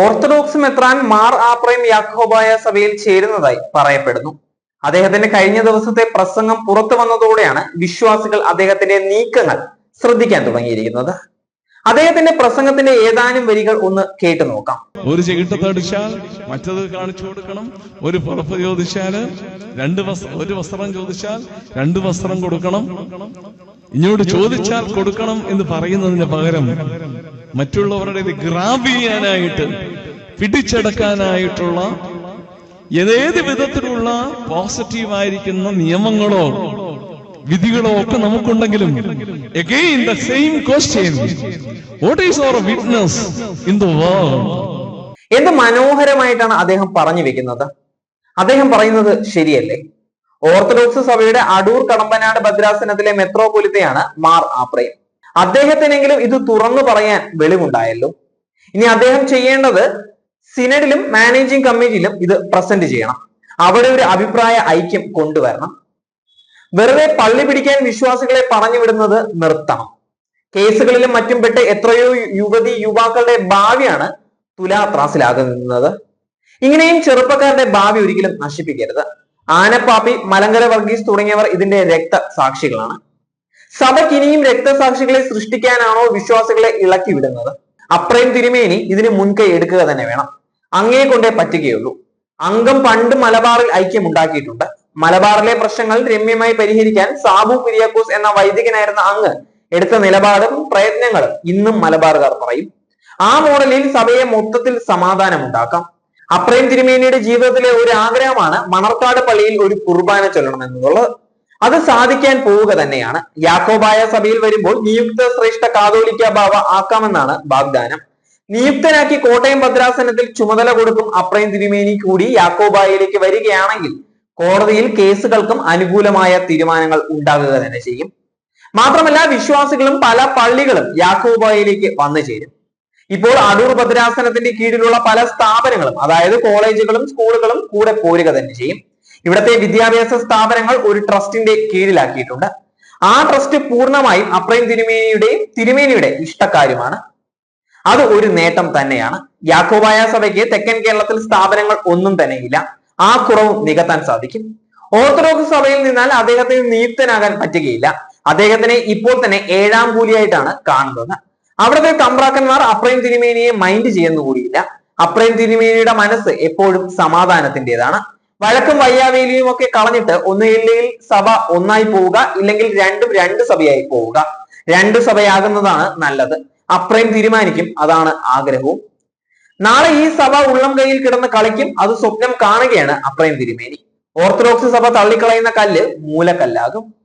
Orthodox മെത്രാൻ മാർ ആപ്രൈം യാക്കോബായ സഭയിൽ ചേരുന്നതായി പറയപ്പെടുന്നു. അദ്ദേഹത്തിന്റെ കഴിഞ്ഞ ദിവസത്തെ പ്രസംഗം പുറത്തു വന്നതോടെയാണ് വിശ്വാസികൾ അദ്ദേഹത്തിന്റെ നീക്കങ്ങൾ ശ്രദ്ധിക്കാൻ തുടങ്ങിയിരിക്കുന്നത്. അദ്ദേഹത്തിന്റെ പ്രസംഗത്തിന്റെ ഏതാനും വരികൾ ഒന്ന് കേട്ടു നോക്കാം. ഒരു ചെകിട്ടത്തടിച്ചാൽ മറ്റത് കാണിച്ചു കൊടുക്കണം. ഒരു പുറപ്പ് ചോദിച്ചാൽ രണ്ട് വസ്ത്ര ഒരു വസ്ത്രം ചോദിച്ചാൽ രണ്ട് വസ്ത്രം കൊടുക്കണം. ഇങ്ങോട്ട് ചോദിച്ചാൽ കൊടുക്കണം എന്ന് പറയുന്നതിന് പകരം മറ്റുള്ളവരുടെ ഇത് ഗ്രാബ് ചെയ്യാനായിട്ട് പിടിച്ചെടുക്കാനായിട്ടുള്ള ഏതേത് വിധത്തിലുള്ള പോസിറ്റീവായിരിക്കുന്ന നിയമങ്ങളോ വിധികളോ ഒക്കെ നമുക്കുണ്ടെങ്കിലും again the same question what is our witness in the world എന്ത് മനോഹരമായിട്ടാണ് അദ്ദേഹം പറഞ്ഞു വെക്കുന്നത്? അദ്ദേഹം പറയുന്നത് ശരിയല്ലേ? ഓർത്തഡോക്സ് സഭയുടെ അടൂർ കടമ്പനാട് ഭദ്രാസനത്തിലെ മെത്രോപൊലിത്തയാണ് മാർ ആപ്രയം. അദ്ദേഹത്തിനെങ്കിലും ഇത് തുറന്നു പറയാൻ വെളിവുണ്ടായല്ലോ. ഇനി അദ്ദേഹം ചെയ്യേണ്ടത് സിനഡിലും മാനേജിംഗ് കമ്മിറ്റിയിലും ഇത് പ്രസന്റ് ചെയ്യണം. അവിടെ ഒരു അഭിപ്രായ ഐക്യം കൊണ്ടുവരണം. വെറുതെ പള്ളി പിടിക്കാൻ വിശ്വാസികളെ പറഞ്ഞു വിടുന്നത് നിർത്തണം. കേസുകളിലും മറ്റും പെട്ട് എത്രയോ യുവതി യുവാക്കളുടെ ഭാവിയാണ് തുലാത്രാസിലാകുന്നത്. ഇങ്ങനെയും ചെറുപ്പക്കാരുടെ ഭാവി ഒരിക്കലും നശിപ്പിക്കരുത്. ആനപ്പാപ്പി മലങ്കര വർഗീസ് തുടങ്ങിയവർ ഇതിന്റെ രക്തസാക്ഷികളാണ്. സഭയ്ക്ക് ഇനിയും രക്തസാക്ഷികളെ സൃഷ്ടിക്കാനാണോ വിശ്വാസികളെ ഇളക്കി വിടുന്നത് അപ്രയും തിരുമേനി ഇതിന് മുൻകൈ എടുക്കുക തന്നെ വേണം. അങ്ങേ കൊണ്ടേ പറ്റുകയുള്ളൂ. അംഗം പണ്ട് മലബാറിൽ ഐക്യം ഉണ്ടാക്കിയിട്ടുണ്ട് മലബാറിലെ പ്രശ്നങ്ങൾ രമ്യമായി പരിഹരിക്കാൻ സാബു കുര്യാക്കോസ് എന്ന വൈദികനായിരുന്ന അങ്ങ് എടുത്ത നിലപാടും പ്രയത്നങ്ങളും ഇന്നും മലബാറുകാർ പറയും. ആ മോഡലിൽ സഭയെ മൊത്തത്തിൽ സമാധാനം ഉണ്ടാക്കാം അപ്രയം തിരുമേനിയുടെ ജീവിതത്തിലെ ഒരു ആഗ്രഹമാണ് മണർക്കാട് പള്ളിയിൽ ഒരു കുർബാന ചൊല്ലണം എന്നുള്ളത് അത് സാധിക്കാൻ പോവുക തന്നെയാണ്. യാക്കോബായ സഭയിൽ വരുമ്പോൾ നിയുക്ത ശ്രേഷ്ഠ കാതോലിക്ക ബാവ ആക്കാമെന്നാണ് വാഗ്ദാനം. നിയുക്തനാക്കി കോട്ടയം ഭദ്രാസനത്തിൽ ചുമതല കൊടുക്കും അപ്രയം തിരുമേനി കൂടി യാക്കോബായയിലേക്ക് വരികയാണെങ്കിൽ കോടതിയിൽ കേസുകൾക്കും അനുകൂലമായ തീരുമാനങ്ങൾ ഉണ്ടാകുക തന്നെ ചെയ്യും. മാത്രമല്ല വിശ്വാസികളും പല പള്ളികളും യാക്കോബായയിലേക്ക് വന്നു ചേരും. ഇപ്പോൾ അടൂർ ഭദ്രാസനത്തിന്റെ കീഴിലുള്ള പല സ്ഥാപനങ്ങളും അതായത് കോളേജുകളും സ്കൂളുകളും കൂടെ പോരുക തന്നെ ചെയ്യും. ഇവിടത്തെ വിദ്യാഭ്യാസ സ്ഥാപനങ്ങൾ ഒരു ട്രസ്റ്റിന്റെ കീഴിലാക്കിയിട്ടുണ്ട്. ആ ട്രസ്റ്റ് പൂർണമായും അപ്രൈം തിരുമേനിയുടെയും തിരുമേനിയുടെ ഇഷ്ടക്കാരുമാണ്. അത് ഒരു നേട്ടം തന്നെയാണ്. യാക്കോബായ സഭയ്ക്ക് തെക്കൻ കേരളത്തിൽ സ്ഥാപനങ്ങൾ ഒന്നും തന്നെ ഇല്ല. ആ കുറവും നികത്താൻ സാധിക്കും. ഓർത്തഡോക്സ് സഭയിൽ നിന്നാൽ അദ്ദേഹത്തിന് നിയുക്തനാകാൻ പറ്റുകയില്ല. അദ്ദേഹത്തിനെ ഇപ്പോൾ തന്നെ ഏഴാം കൂലിയായിട്ടാണ് കാണുന്നത്. അവിടുത്തെ തമ്പ്രാക്കന്മാർ അപ്രൈം തിരുമേനിയെ മൈൻഡ് ചെയ്യുന്നുകൂടിയില്ല അപ്രൈം തിരുമേനിയുടെ മനസ്സ് എപ്പോഴും സമാധാനത്തിന്റേതാണ്. വഴക്കും വയ്യാവേലിയും ഒക്കെ കളഞ്ഞിട്ട് ഒന്നുകിൽ സഭ ഒന്നായി പോവുക ഇല്ലെങ്കിൽ രണ്ടും രണ്ട് സഭയായി പോവുക. രണ്ട് സഭയാകുന്നതാണ് നല്ലത്. അപ്രയും തീരുമാനിക്കും. അതാണ് ആഗ്രഹവും. നാളെ ഈ സഭ ഉള്ളം കയ്യിൽ കിടന്ന് കളിക്കും. അത് സ്വപ്നം കാണുകയാണ്. അപ്രയും തിരുമേനി. ഓർത്തഡോക്സ് സഭ തള്ളിക്കളയുന്ന കല്ല് മൂലക്കല്ലാകും.